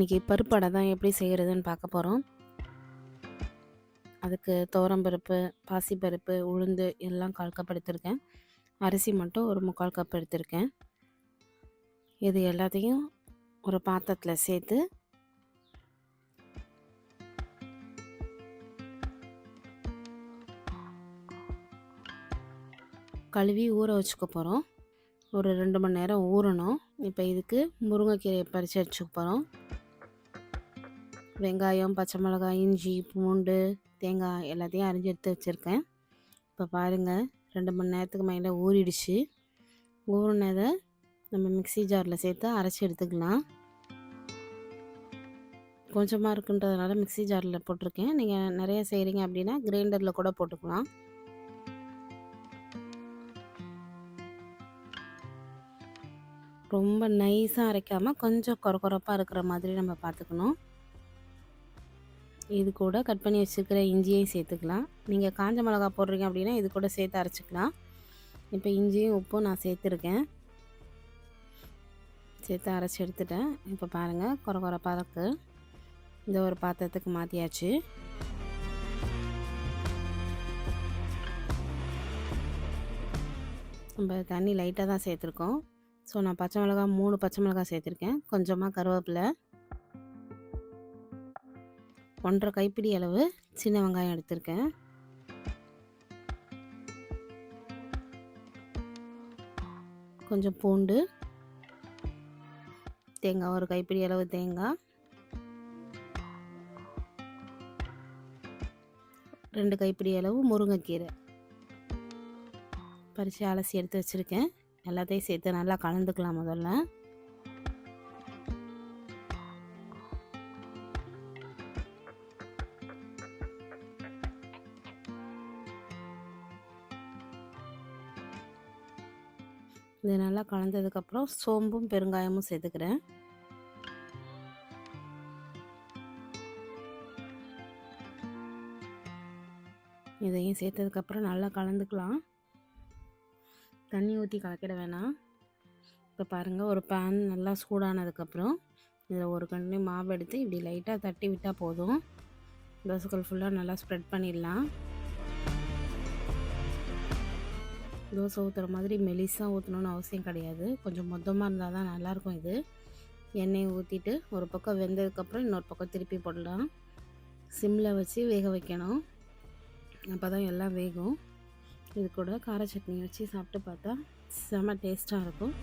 இன்றைக்கி பருப்படை தான் எப்படி செய்கிறதுன்னு பார்க்க போகிறோம் அதுக்கு துவரம்பருப்பு பாசிப்பருப்பு உளுந்து எல்லாம் கால் கப் எடுத்திருக்கேன். அரிசி மட்டும் ஒரு முக்கால் கப் எடுத்திருக்கேன். இது எல்லாத்தையும் ஒரு பாத்திரத்தில் சேர்த்து கழுவி ஊற வச்சுக்க போகிறோம் ஒரு ரெண்டு மணி நேரம் ஊறணும். இப்போ இதுக்கு முருங்கைக்கீரையை பறித்து வச்சுக்க போகிறோம் வெங்காயம் பச்சை மிளகாய் இஞ்சி பூண்டு தேங்காய் எல்லாத்தையும் அரிஞ்சு எடுத்து வச்சுருக்கேன். இப்போ பாருங்கள் ரெண்டு மணி நேரத்துக்கு மேலே ஊறிடுச்சு. ஊறினதை நம்ம மிக்ஸி ஜாரில் சேர்த்து அரைச்சி எடுத்துக்கலாம். கொஞ்சமாக இருக்குன்றதுனால மிக்ஸி ஜாரில் போட்டிருக்கேன். நீங்கள் நிறைய செய்கிறீங்க அப்படின்னா கிரைண்டரில் கூட போட்டுக்கலாம். ரொம்ப நைஸாக அரைக்காமல் கொஞ்சம் கொர கொரப்பாக இருக்கிற மாதிரி நம்ம பார்த்துக்கணும். இது கூட கட் பண்ணி வச்சுருக்கிற இஞ்சியையும் சேர்த்துக்கலாம். நீங்கள் காஞ்ச மிளகா போடுறீங்க அப்படின்னா இது கூட சேர்த்து அரைச்சிக்கலாம். இப்போ இஞ்சியும் உப்பும் நான் சேர்த்துருக்கேன். சேர்த்து அரைச்சி எடுத்துட்டேன். இப்போ பாருங்கள் கொர கொரப்பாக இருக்குது இந்த ஒரு பாத்திரத்துக்கு மாற்றியாச்சு நம்ம தண்ணி லைட்டாக தான் சேர்த்துருக்கோம். ஸோ நான் பச்சை மிளகா மூணு பச்சை மிளகா சேர்த்துருக்கேன். கொஞ்சமாக கருவேப்பிலை. ஒன்றரை கைப்பிடி அளவு சின்ன வெங்காயம் எடுத்திருக்கேன். கொஞ்சம் பூண்டு தேங்காய் ஒரு கைப்பிடி அளவு தேங்காய். ரெண்டு கைப்பிடி அளவு முருங்கைக்கீரை. பறித்து அலசி எடுத்து வச்சுருக்கேன். எல்லாத்தையும் சேர்த்து நல்லா கலந்துக்கலாம் முதல்ல. இது நல்லா கலந்ததுக்கப்புறம் சோம்பும் பெருங்காயமும் சேர்த்துக்கிறேன் இதையும் சேர்த்ததுக்கப்புறம் நல்லா கலந்துக்கலாம். தண்ணி ஊற்றி கலக்கிட வேணாம். இப்போ பாருங்கள் ஒரு பேன் நல்லா சூடானதுக்கப்புறம் இதில் ஒரு கண்ணு மாவு எடுத்து இப்படி லைட்டாக தட்டி விட்டால் போதும். தோசைக்கல் ஃபுல்லாக நல்லா ஸ்ப்ரெட் பண்ணிடலாம். தோசை ஊற்றுற மாதிரி மெலிசாக ஊற்றணுன்னு அவசியம் கிடையாது. கொஞ்சம் மொத்தமாக இருந்தால் தான் நல்லாயிருக்கும் இது. எண்ணெயை ஊற்றிட்டு ஒரு பக்கம் வெந்ததுக்கப்புறம் இன்னொரு பக்கம் திருப்பி போடலாம். சிம்மில் வச்சு வேக வைக்கணும். அப்போ தான் எல்லாம் வேகும். இது கூட கார சட்னி வச்சு சாப்பிட்டு பார்த்தா செம்ம டேஸ்ட்டாக இருக்கும்.